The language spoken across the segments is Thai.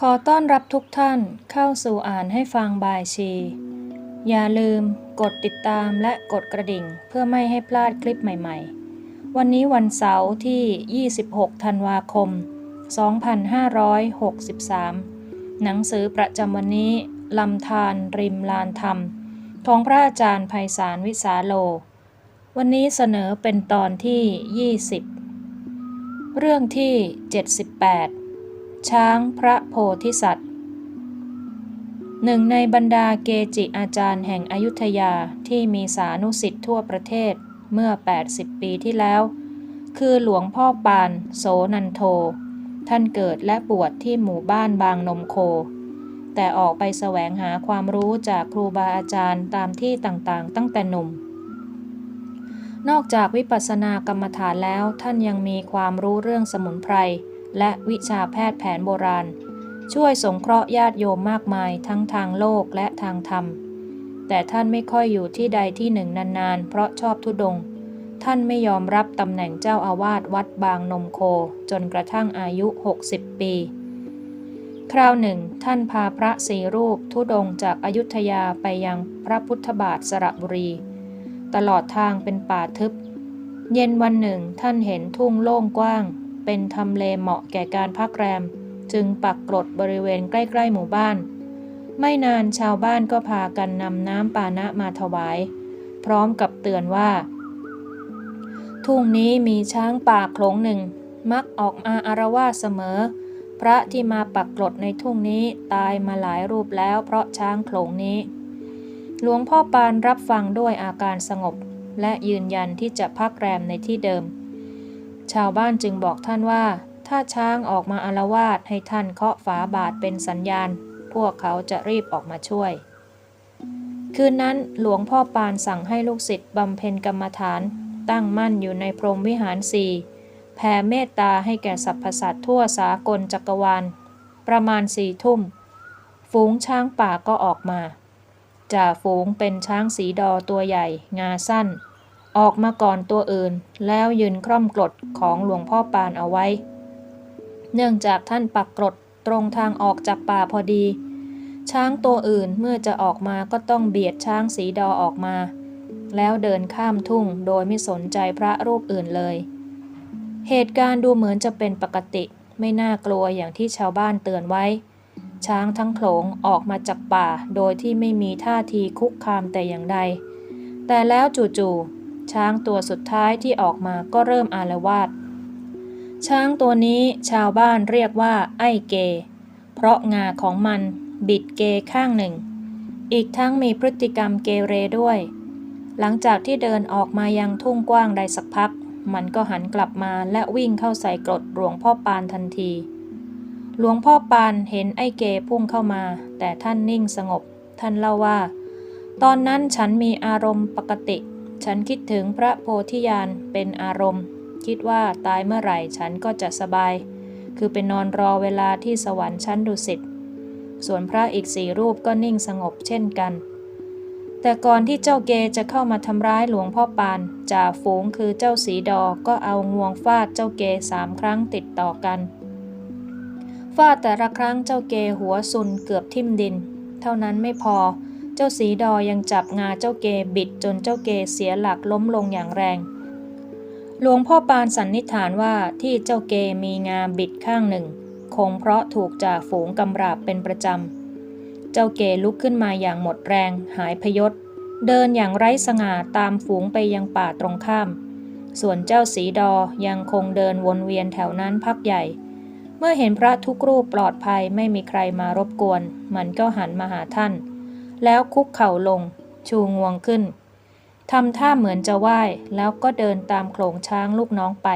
ขอต้อนรับทุกท่านเข้าสู่อ่านให้ฟังบายชี อย่าลืมกดติดตามและกดกระดิ่งเพื่อไม่ให้พลาดคลิปใหม่ๆ วันนี้วันเสาร์ที่ 26 ธันวาคม 2563 หนังสือประจำวันนี้ลำธารริมลานธรรม ของพระอาจารย์ไพศาลวิสาโล วันนี้เสนอเป็นตอนที่ 20 เรื่องที่ 78 ช้างพระโพธิสัตว์ หนึ่งในบรรดาเกจิอาจารย์แห่งอยุธยาที่มีสานุสิทธิ์ทั่วประเทศเมื่อ 80 ปีที่แล้ว คือหลวงพ่อปานโสนันโท ท่านเกิดและบวชที่หมู่บ้านบางนมโค แต่ออกไปแสวงหาความรู้จากครูบาอาจารย์ตามที่ต่างๆ ตั้งแต่หนุ่มนอกจากวิปัสสนากรรมฐานแล้วท่านยังมีความรู้เรื่องสมุนไพร และวิชาแพทย์แผนโบราณ ช่วยสงเคราะห์ญาติโยมมากมายทั้งทางโลกและทางธรรม แต่ท่านไม่ค่อยอยู่ที่ใดที่หนึ่งนานๆ เพราะชอบทุดง ท่านไม่ยอมรับตำแหน่งเจ้าอาวาสวัดบางนมโคจนกระทั่งอายุ 60 ปี คราวหนึ่ง ท่านพาพระสีรูปทุดงจากอายุทยาไปยังพระพุทธบาทสระบุรี ตลอดทางเป็นป่าทึบเย็นวันหนึ่งท่านเห็นทุ่งโล่งกว้าง เป็นทำเลเหมาะแก่การพักแรม จึงปักกรดบริเวณใกล้ๆหมู่บ้าน ไม่นานชาวบ้านก็พากันนำน้ำปานะมาถวาย พร้อมกับเตือนว่า ทุ่งนี้มีช้างป่าโขลงหนึ่ง มักออกมาอารวาสเสมอ พระที่มาปักกรดในทุ่งนี้ตายมาหลายรูปแล้วเพราะช้างโขลงนี้ หลวงพ่อปานรับฟังด้วยอาการสงบ และยืนยันที่จะพักแรมในที่เดิม ชาวบ้านจึงบอกท่านว่า ถ้าช้างออกมาอารวาสให้ท่านเคาะฝาบาทเป็นสัญญาณ พวกเขาจะรีบออกมาช่วย คืนนั้นหลวงพ่อปานสั่งให้ลูกศิษย์บำเพ็ญกรรมฐาน ตั้งมั่นอยู่ในพรหมวิหารสี่แผ่เมตตาให้แก่สรรพสัตว์ทั่วสากลจักรวาล ประมาณสี่ทุ่ม ฝูงช้างป่าก็ออกมาจ่าฝูงเป็นช้างสีดอตัวใหญ่ งาสั้น ออกมาก่อนตัวอื่น แล้วยืนคร่อมกรดของหลวงพ่อปานเอาไว้ เนื่องจากท่านปักกรดตรงทางออกจากป่าพอดี ช้างตัวอื่นเมื่อจะออกมาก็ต้องเบียดช้างสีดอออกมา แล้วเดินข้ามทุ่งโดยไม่สนใจพระรูปอื่นเลย เหตุการณ์ดูเหมือนจะเป็นปกติไม่น่ากลัวอย่างที่ชาวบ้านเตือนไว้ ช้างทั้งโขลงออกมาจากป่าโดยที่ไม่มีท่าทีคุกคามแต่อย่างใด แต่แล้วจู่ๆ ช้างตัวสุดท้ายที่ออกมาก็เริ่มอาละวาดช้างตัวนี้ชาวบ้านเรียกว่าไอ้เก เพราะงาของมันบิดเกข้างหนึ่ง อีกทั้งมีพฤติกรรมเกเรด้วย หลังจากที่เดินออกมายังทุ่งกว้างได้สักพัก มันก็หันกลับมาและวิ่งเข้าใส่กรดหลวงพ่อปานทันที หลวงพ่อปานเห็นไอ้เกพุ่งเข้ามา แต่ท่านนิ่งสงบ ท่านเล่าว่า ตอนนั้นฉันมีอารมณ์ปกติ ฉันคิดถึงพระโพธิญาณเป็นอารมณ์ คิดว่าตายเมื่อไหร่ฉันก็จะสบาย คือไปนอนรอเวลาที่สวรรค์ชั้นดุสิตส่วนพระอีกสี่รูปก็นิ่งสงบเช่นกัน แต่ก่อนที่เจ้าเกจะเข้ามาทำร้ายหลวงพ่อปานจ่าฝูงคือเจ้าสีดอก็เอางวงฟาดเจ้าเกสามครั้งติดต่อกันฟาดแต่ละครั้งเจ้าเกหัวซุนเกือบทิ่มดิน เท่านั้นไม่พอ เจ้าสีดอยังจับงาเจ้าเกบิดจนเจ้าเกเสียหลักล้มลงอย่างแรง หลวงพ่อปานสันนิษฐานว่าที่เจ้าเกมีงาบิดข้างหนึ่ง คงเพราะถูกจ่าฝูงกำราบเป็นประจำ เจ้าเกลุกขึ้นมาอย่างหมดแรง หายพยศ เดินอย่างไร้สง่าตามฝูงไปยังป่าตรงข้าม ส่วนเจ้าสีดอยังคงเดินวนเวียนแถวนั้นพักใหญ่เมื่อเห็นพระทุกรูปปลอดภัยไม่มีใครมารบกวน มันก็หันมาหาท่าน แล้วคุกเข่าลง ชูงวงขึ้นทำท่าเหมือนจะไหว้แล้วก็เดินตามโขลงช้างลูกน้องไป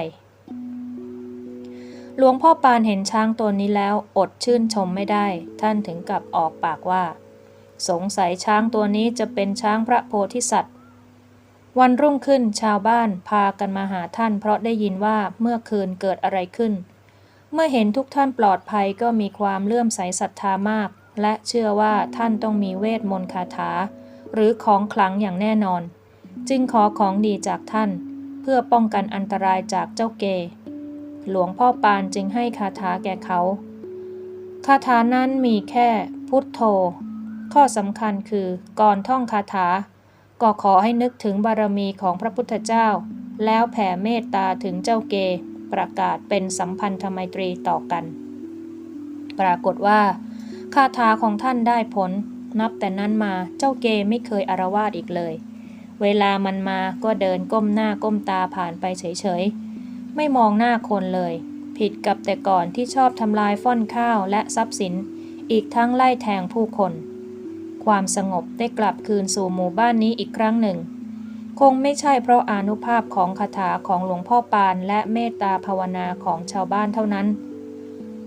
หลวงพ่อปานเห็นช้างตัวนี้แล้วอดชื่นชมไม่ได้ ท่านถึงกับออกปากว่า สงสัยช้างตัวนี้จะเป็นช้างพระโพธิสัตว์ วันรุ่งขึ้นชาวบ้านพากันมาหาท่าน เพราะได้ยินว่าเมื่อคืนเกิดอะไรขึ้น เมื่อเห็นทุกท่านปลอดภัยก็มีความเลื่อมใสศรัทธามาก และเชื่อว่าท่านต้องมีเวทมนต์คาถา หรือของขลังอย่างแน่นอน จึงขอของดีจากท่าน เพื่อป้องกันอันตรายจากเจ้าเก หลวงพ่อปานจึงให้คาถาแก่เขา คาถานั้นมีแค่พุทโธ ข้อสำคัญคือก่อนท่องคาถา ก็ขอให้นึกถึงบารมีของพระพุทธเจ้า แล้วแผ่เมตตาถึงเจ้าเก ประกาศเป็นสัมพันธไมตรีต่อกัน ปรากฏว่า คาถาของท่านได้ผล นับแต่นั้นมาเจ้าเกไม่เคยอารวาสอีกเลย เวลามันมาก็เดินก้มหน้าก้มตาผ่านไปเฉยๆ ไม่มองหน้าคนเลย ผิดกับแต่ก่อนที่ชอบทำลายฟ่อนข้าวและทรัพย์สิน อีกทั้งไล่แทงผู้คน ความสงบได้กลับคืนสู่หมู่บ้านนี้อีกครั้งหนึ่ง คงไม่ใช่เพราะอานุภาพของคาถาของหลวงพ่อปานและเมตตาภาวนาของชาวบ้านเท่านั้น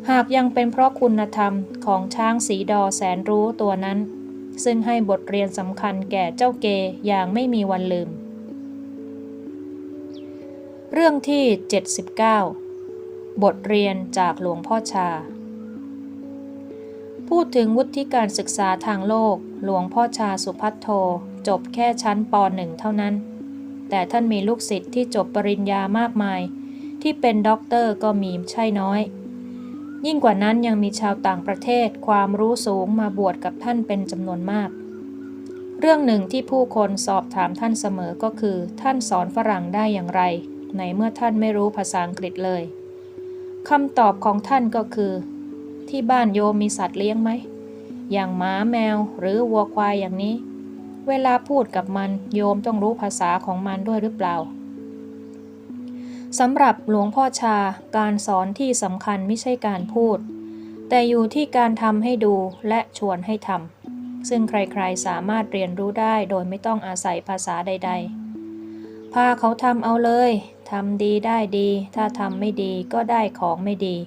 หากยังเป็นเพราะคุณธรรมของช้างสีดอแสนรู้ตัวนั้น ซึ่งให้บทเรียนสำคัญแก่เจ้าเกอย่างไม่มีวันลืม เรื่องที่ 79 บทเรียนจากหลวงพ่อชา พูดถึงวุฒิการศึกษาทางโลก หลวงพ่อชาสุพัทโทจบแค่ชั้นป .1 เท่านั้น แต่ท่านมีลูกศิษย์ที่จบปริญญามากมาย ที่เป็นด็อกเตอร์ก็มีใช่น้อย ยิ่งกว่านั้นยังมีชาวต่างประเทศความรู้สูงมาบวชกับท่านเป็นจำนวนมาก เรื่องหนึ่งที่ผู้คนสอบถามท่านเสมอก็คือ ท่านสอนฝรั่งได้อย่างไร ในเมื่อท่านไม่รู้ภาษาอังกฤษเลยคำตอบของท่านก็คือ ที่บ้านโยมมีสัตว์เลี้ยงไหม อย่างหมาแมวหรือวัวควายอย่างนี้ เวลาพูดกับมันโยมต้องรู้ภาษาของมันด้วยหรือเปล่า สำหรับหลวงพ่อชาการสอนที่สำคัญไม่ใช่การพูด แต่อยู่ที่การทำให้ดูและชวนให้ทำซึ่งใครๆสามารถเรียนรู้ได้โดยไม่ต้องอาศัยภาษาใด ๆ พาเขาทำเอาเลยทำดีได้ดี ถ้าทำไม่ดีก็ได้ของไม่ดี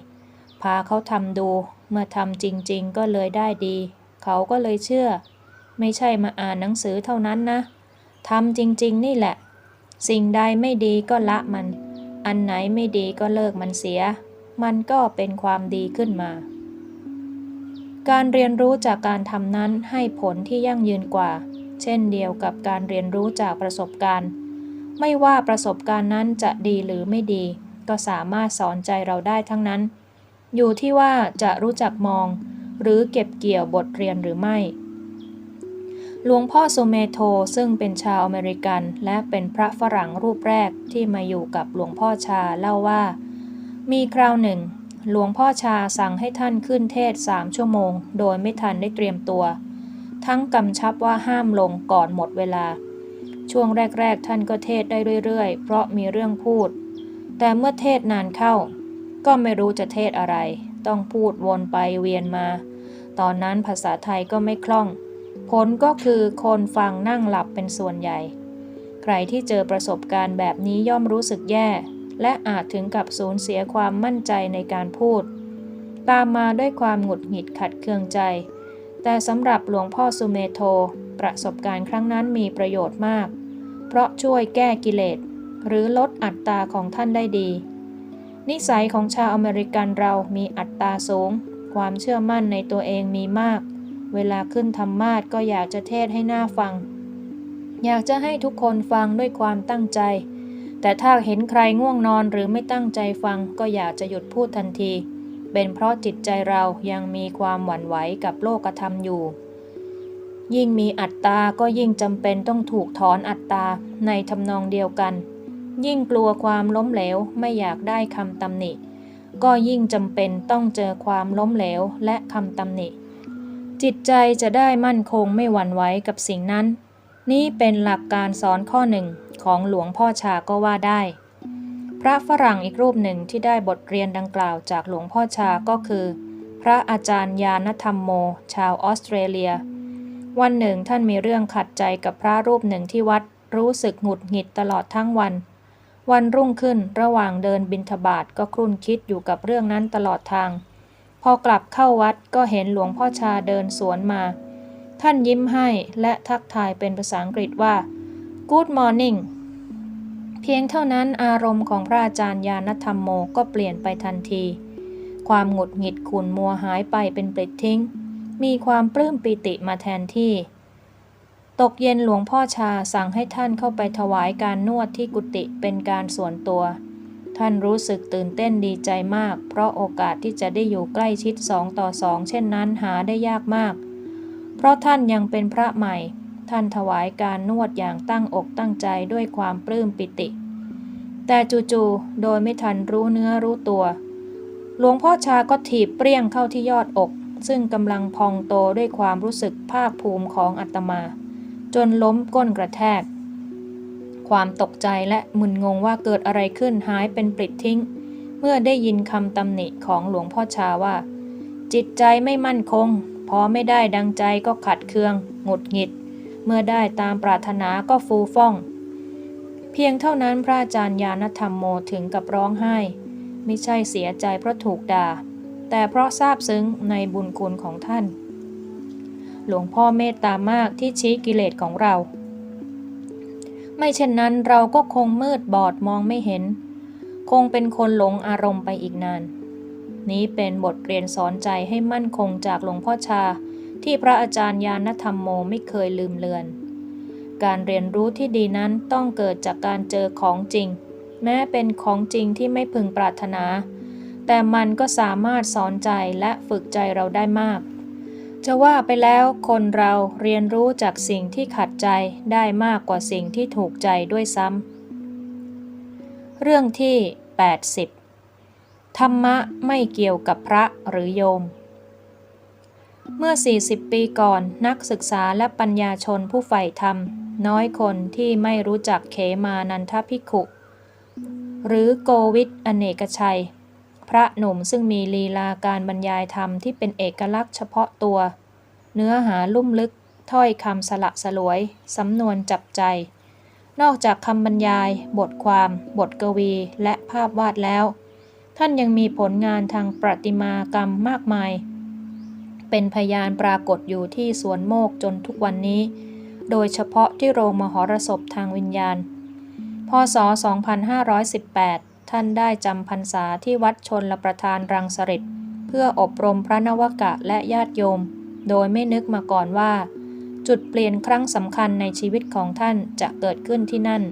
พาเขาทำดู เมื่อทำจริงๆ ก็เลยได้ดี เขาก็เลยเชื่อ ไม่ใช่มาอ่านหนังสือเท่านั้นนะทำจริงๆ นี่แหละ สิ่งใดไม่ดีก็ละมัน อันไหนไม่ดีก็เลิกมันเสีย มันก็เป็นความดีขึ้นมา การเรียนรู้จากการทำนั้นให้ผลที่ยั่งยืนกว่า เช่นเดียวกับการเรียนรู้จากประสบการณ์ ไม่ว่าประสบการณ์นั้นจะดีหรือไม่ดี ก็สามารถสอนใจเราได้ทั้งนั้น อยู่ที่ว่าจะรู้จักมอง หรือเก็บเกี่ยวบทเรียนหรือไม่ หลวงพ่อโซเมโทซึ่งเป็นชาวอเมริกัน และเป็นพระฝรั่งรูปแรกที่มาอยู่กับหลวงพ่อชาเล่าว่า มีคราวหนึ่ง หลวงพ่อชาสั่งให้ท่านขึ้นเทศสามชั่วโมง โดยไม่ทันได้เตรียมตัว ทั้งกำชับว่าห้ามลงก่อนหมดเวลา ช่วงแรก ๆ ท่านก็เทศได้เรื่อย ๆ เพราะมีเรื่องพูด แต่เมื่อเทศนานเข้า ก็ไม่รู้จะเทศอะไร ต้องพูดวนไปเวียนมา ตอนนั้นภาษาไทยก็ไม่คล่อง ผลก็คือคนฟังนั่งหลับเป็นส่วนใหญ่ ใครที่เจอประสบการณ์แบบนี้ย่อมรู้สึกแย่ และอาจถึงกับสูญเสียความมั่นใจในการพูด ตามมาด้วยความหงุดหงิดขัดเคืองใจ แต่สำหรับหลวงพ่อสุเมโท ประสบการณ์ครั้งนั้นมีประโยชน์มาก เพราะช่วยแก้กิเลส หรือลดอัตราของท่านได้ดี นิสัยของชาวอเมริกันเรามีอัตราสูง ความเชื่อมั่นในตัวเองมีมาก เวลาขึ้นธรรมาสก็อยากจะเทศให้หน่าฟัง อยากจะให้ทุกคนฟังด้วยความตั้งใจ แต่ถ้าเห็นใครง่วงนอนหรือไม่ตั้งใจฟังก็อยากจะหยุดพูดทันที เป็นเพราะจิตใจเรายังมีความหวั่นไหวกับโลกธรรมอยู่ ยิ่งมีอัตตาก็ยิ่งจำเป็นต้องถูกถอนอัตตาในทำนองเดียวกัน ยิ่งกลัวความล้มเหลวไม่อยากได้คำตำหนิ ก็ยิ่งจำเป็นต้องเจอความล้มเหลวและคำตำหนิ จิตใจจะได้มั่นคงไม่หวั่นไหวกับสิ่งนั้น นี่เป็นหลักการสอนข้อหนึ่งของหลวงพ่อชาก็ว่าได้ พระฝรั่งอีกรูปหนึ่งที่ได้บทเรียนดังกล่าวจากหลวงพ่อชาก็คือ พระอาจารย์ยานธรรมโม ชาวออสเตรเลีย วันหนึ่งท่านมีเรื่องขัดใจกับพระรูปหนึ่งที่วัด รู้สึกหงุดหงิดตลอดทั้งวัน วันรุ่งขึ้นระหว่างเดินบิณฑบาตก็ครุ่นคิดอยู่กับเรื่องนั้นตลอดทาง พอกลับเข้าวัดก็เห็นหลวงพ่อชาเดินสวนมา ท่านยิ้มให้และทักทายเป็นภาษาอังกฤษว่า Good morning เพียงเท่านั้นอารมณ์ของพระอาจารย์ยานธรรมโมก็เปลี่ยนไปทันที ความหงุดหงิดขุนมัวหายไปเป็นปลิดทิ้ง มีความปลื้มปิติมาแทนที่ ตกเย็นหลวงพ่อชาสั่งให้ท่านเข้าไปถวายการนวดที่กุฏิเป็นการส่วนตัว ท่านรู้สึกตื่นเต้นดีใจมาก เพราะโอกาสที่จะได้อยู่ใกล้ชิดสองต่อสองเช่นนั้นหาได้ยากมาก เพราะท่านยังเป็นพระใหม่ ท่านถวายการนวดอย่างตั้งอกตั้งใจด้วยความปลื้มปิติ แต่จู่ๆโดยไม่ทันรู้เนื้อรู้ตัว หลวงพ่อชาก็ถีบเปรี้ยงเข้าที่ยอดอก ซึ่งกำลังพองโตด้วยความรู้สึกภาคภูมิของอัตมา จนล้มก้นกระแทก ความตกใจและมึนงงว่าเกิดอะไรขึ้นหายเป็นปลิดทิ้ง เมื่อได้ยินคำตำหนิของหลวงพ่อชาว่า จิตใจไม่มั่นคง พอไม่ได้ดังใจก็ขัดเคืองหงุดหงิด เมื่อได้ตามปรารถนาก็ฟูฟ่อง เพียงเท่านั้นพระอาจารย์ญาณธรรมโมถึงกับร้องไห้ ไม่ใช่เสียใจเพราะถูกด่า แต่เพราะซาบซึ้งในบุญคุณของท่าน หลวงพ่อเมตตามากที่ชี้กิเลสของเรา ไม่เช่นนั้นเราก็คงมืดบอดมองไม่เห็น คงเป็นคนหลงอารมณ์ไปอีกนาน นี้เป็นบทเรียนสอนใจให้มั่นคงจากหลวงพ่อชา ที่พระอาจารย์ญาณธรรมโมไม่เคยลืมเลือน การเรียนรู้ที่ดีนั้นต้องเกิดจากการเจอของจริง แม้เป็นของจริงที่ไม่พึงปรารถนา แต่มันก็สามารถสอนใจและฝึกใจเราได้มาก จะว่าไปแล้วคนเราเรียนรู้จากสิ่งที่ขัดใจได้มากกว่าสิ่งที่ถูกใจด้วยซ้ำ เรื่องที่ 80 ธรรมะไม่เกี่ยวกับพระหรือโยม เมื่อ 40 ปีก่อนนักศึกษาและปัญญาชนผู้ใฝ่ธรรม น้อยคนที่ไม่รู้จักเขมานันทภิขุ หรือโกวิทอเนกชัย พระหนุ่มซึ่งมีลีลาการบรรยายธรรมที่เป็นเอกลักษณ์เฉพาะตัว เนื้อหาลุ่มลึก ถ้อยคำสละสลวย สำนวนจับใจ นอกจากคำบรรยาย บทความ บทกวีและภาพวาดแล้ว ท่านยังมีผลงานทางประติมากรรมมากมาย เป็นพยานปรากฏอยู่ที่สวนโมกจนทุกวันนี้ โดยเฉพาะที่โรงมหรสพทางวิญญาณ พศ 2518 ท่านได้จำพรรษาที่วัดชนลประทานรังสฤษเพื่ออบรมพระนวกะและญาติโยม โดยไม่นึกมาก่อนว่า จุดเปลี่ยนครั้งสำคัญในชีวิตของท่านจะเกิดขึ้นที่นั่น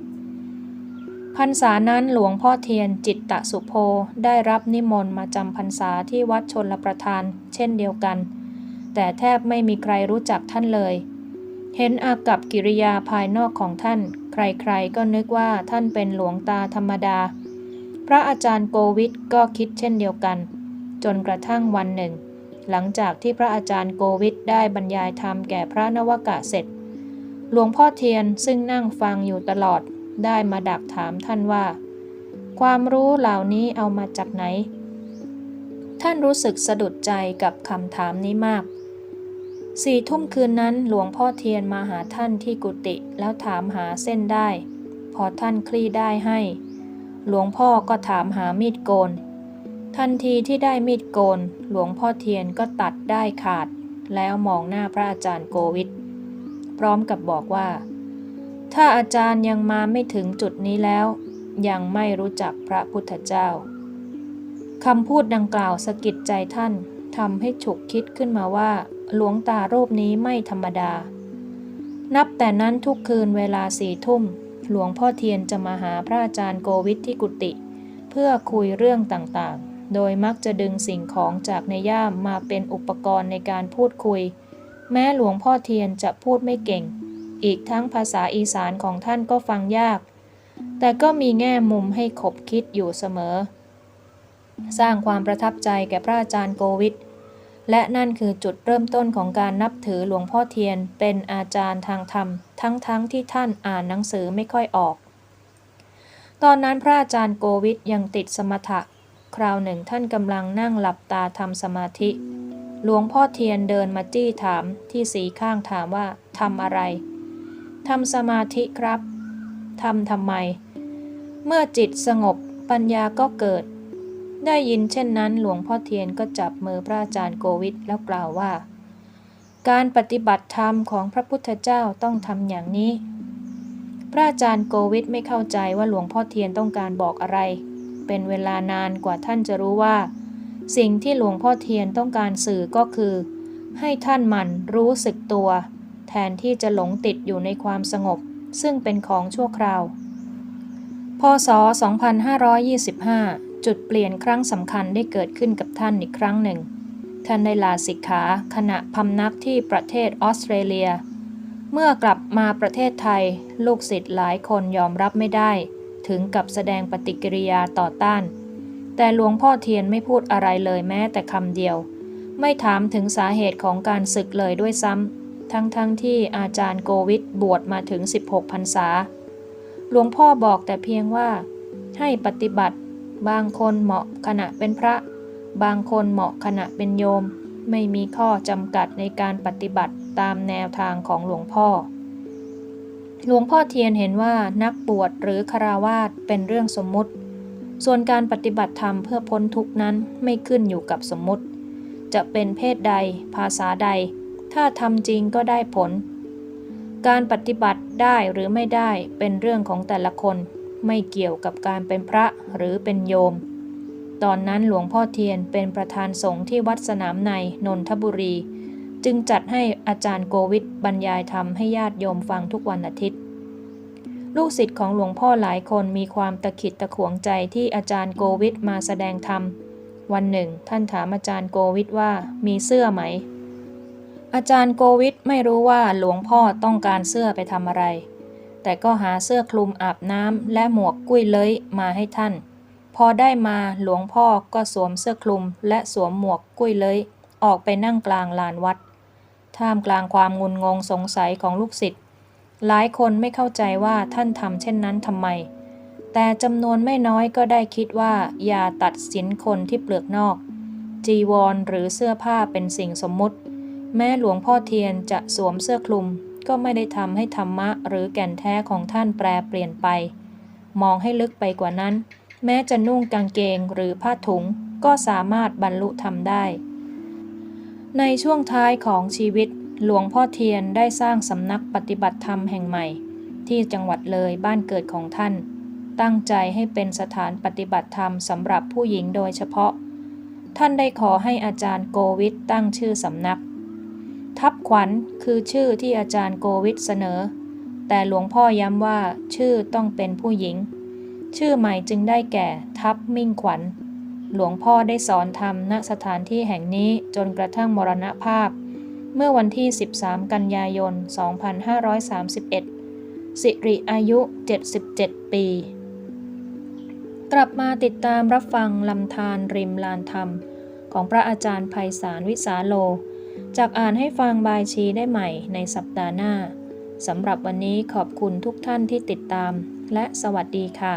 พรรษานั้นหลวงพ่อเทียนจิตตะสุโพได้รับนิมนต์มาจำพรรษาที่วัดชนลประทาน เช่นเดียวกัน แต่แทบไม่มีใครรู้จักท่านเลยเห็นอากับกิริยาภายนอกของท่าน ใครๆก็นึกว่าท่านเป็นหลวงตาธรรมดา พระอาจารย์โกวิทก็คิดเช่นเดียวกัน จนกระทั่งวันหนึ่ง หลังจากที่พระอาจารย์โกวิทได้บรรยายธรรมแก่พระนวกะเสร็จ หลวงพ่อเทียนซึ่งนั่งฟังอยู่ตลอดได้มาดักถามท่านว่า ความรู้เหล่านี้เอามาจากไหน ท่านรู้สึกสะดุดใจกับคำถามนี้มากสี่ทุ่มคืนนั้นหลวงพ่อเทียนมาหาท่านที่กุฏิแล้วถามหาเส้นได้ พอท่านคลี่ได้ให้ หลวงพ่อก็ถามหามีดโกน ทันทีที่ได้มีดโกน หลวงพ่อเทียนก็ตัดได้ขาด แล้วมองหน้าพระอาจารย์โกวิทพร้อมกับบอกว่า ถ้าอาจารย์ยังมาไม่ถึงจุดนี้แล้ว ยังไม่รู้จักพระพุทธเจ้าคำพูดดังกล่าวสะกิดใจท่านทำให้ฉุกคิดขึ้นมาว่า หลวงตารูปนี้ไม่ธรรมดา นับแต่นั้นทุกคืนเวลาสี่ทุ่ม หลวงพ่อเทียนจะมาหาพระอาจารย์โกวิทที่กุฏิเพื่อคุยเรื่องต่างๆ โดยมักจะดึงสิ่งของจากในย่ามมาเป็นอุปกรณ์ในการพูดคุย แม้หลวงพ่อเทียนจะพูดไม่เก่ง อีกทั้งภาษาอีสานของท่านก็ฟังยาก แต่ก็มีแง่มุมให้ขบคิดอยู่เสมอ สร้างความประทับใจแก่พระอาจารย์โกวิท และนั่นคือจุดเริ่มต้นของการนับถือหลวงพ่อเทียน เป็นอาจารย์ทางธรรม ทั้งๆทที่ท่านอ่านหนังสือไม่ค่อยออก ตอนนั้นพระอาจารย์โกวิทยังติดสมถะ คราวหนึ่งท่านกำลังนั่งหลับตาทำสมาธิ หลวงพ่อเทียนเดินมาจี้ถามที่สีข้างถามว่าทำอะไรทำสมาธิครับทำทำไม เมื่อจิตสงบปัญญาก็เกิด ได้ยินเช่นนั้นหลวงพ่อเทียนก็จับมือพระอาจารย์โกวิทแล้วกล่าวว่า การปฏิบัติธรรมของพระพุทธเจ้าต้องทำอย่างนี้ พระอาจารย์โกวิทไม่เข้าใจว่าหลวงพ่อเทียนต้องการบอกอะไร เป็นเวลานานกว่าท่านจะรู้ว่า สิ่งที่หลวงพ่อเทียนต้องการสื่อก็คือ ให้ท่านมันรู้สึกตัว แทนที่จะหลงติดอยู่ในความสงบ ซึ่งเป็นของชั่วคราวพพศ2525 จุดเปลี่ยนครั้งสำคัญได้เกิดขึ้นกับท่านอีกครั้งหนึ่ง ท่านได้ลาสิกขาขณะพำนักที่ประเทศออสเตรเลีย เมื่อกลับมาประเทศไทย ลูกศิษย์หลายคนยอมรับไม่ได้ ถึงกับแสดงปฏิกิริยาต่อต้าน แต่หลวงพ่อเทียนไม่พูดอะไรเลยแม้แต่คำเดียว ไม่ถามถึงสาเหตุของการศึกเลยด้วยซ้ำทั้งๆทที่อาจารย์โกวิทบวชมาถึง 16พรรษาหลวงพ่อบอกแต่เพียงว่าให้ปฏิบัติ บางคนเหมาะขณะเป็นพระ บางคนเหมาะขณะเป็นโยม ไม่มีข้อจำกัดในการปฏิบัติตามแนวทางของหลวงพ่อ หลวงพ่อเทียนเห็นว่านักบวชหรือคาราวาสเป็นเรื่องสมมุติ ส่วนการปฏิบัติธรรมเพื่อพ้นทุกนั้นไม่ขึ้นอยู่กับสมมุติ จะเป็นเพศใด ภาษาใด ถ้าทำจริงก็ได้ผล การปฏิบัติได้หรือไม่ได้เป็นเรื่องของแต่ละคน ไม่เกี่ยวกับการเป็นพระหรือเป็นโยม ตอนนั้นหลวงพ่อเทียนเป็นประธานสงฆ์ที่วัดสนามในนนทบุรี จึงจัดให้อาจารย์โกวิทบรรยายธรรมให้ญาติโยมฟังทุกวันอาทิตย์ ลูกศิษย์ของหลวงพ่อหลายคนมีความตะขิดตะขวงใจที่อาจารย์โกวิทมาแสดงธรรม วันหนึ่ง ท่านถามอาจารย์โกวิทว่ามีเสื้อไหม อาจารย์โกวิทไม่รู้ว่าหลวงพ่อต้องการเสื้อไปทำอะไร แต่ก็หาเสื้อคลุมอาบน้ำและหมวกกุ้ยเลยมาให้ท่าน พอได้มาหลวงพ่อก็สวมเสื้อคลุมและสวมหมวกกุ้ยเลยออกไปนั่งกลางลานวัด ท่ามกลางความงุนงงสงสัยของลูกศิษย์หลายคนไม่เข้าใจว่าท่านทำเช่นนั้นทำไม แต่จำนวนไม่น้อยก็ได้คิดว่าอย่าตัดสินคนที่เปลือกนอก จีวรหรือเสื้อผ้าเป็นสิ่งสมมุติ แม้หลวงพ่อเทียนจะสวมเสื้อคลุม ก็ไม่ได้ทำให้ธรรมะหรือแก่นแท้ของท่านแปรเปลี่ยนไป มองให้ลึกไปกว่านั้น แม้จะนุ่งกางเกงหรือผ้าถุงก็สามารถบรรลุธรรมได้ ในช่วงท้ายของชีวิต หลวงพ่อเทียนได้สร้างสำนักปฏิบัติธรรมแห่งใหม่ ที่จังหวัดเลยบ้านเกิดของท่าน ตั้งใจให้เป็นสถานปฏิบัติธรรมสำหรับผู้หญิงโดยเฉพาะ ท่านได้ขอให้อาจารย์โกวิทตั้งชื่อสำนัก ทับขวัญคือชื่อที่อาจารย์โกวิทเสนอ แต่หลวงพ่อย้ำว่าชื่อต้องเป็นผู้หญิง ชื่อใหม่จึงได้แก่ทับมิ่งขวัญ หลวงพ่อได้สอนธรรมณสถานที่แห่งนี้จนกระทั่งมรณภาพ เมื่อวันที่ 13 กันยายน 2531 สิริอายุ 77 ปี กลับมาติดตามรับฟังลำธารริมลานธรรม ของพระอาจารย์ไพศาลวิสาโล จากอ่านให้ฟังบายชีได้ใหม่ในสัปดาห์หน้า สำหรับวันนี้ขอบคุณทุกท่านที่ติดตาม และสวัสดีค่ะ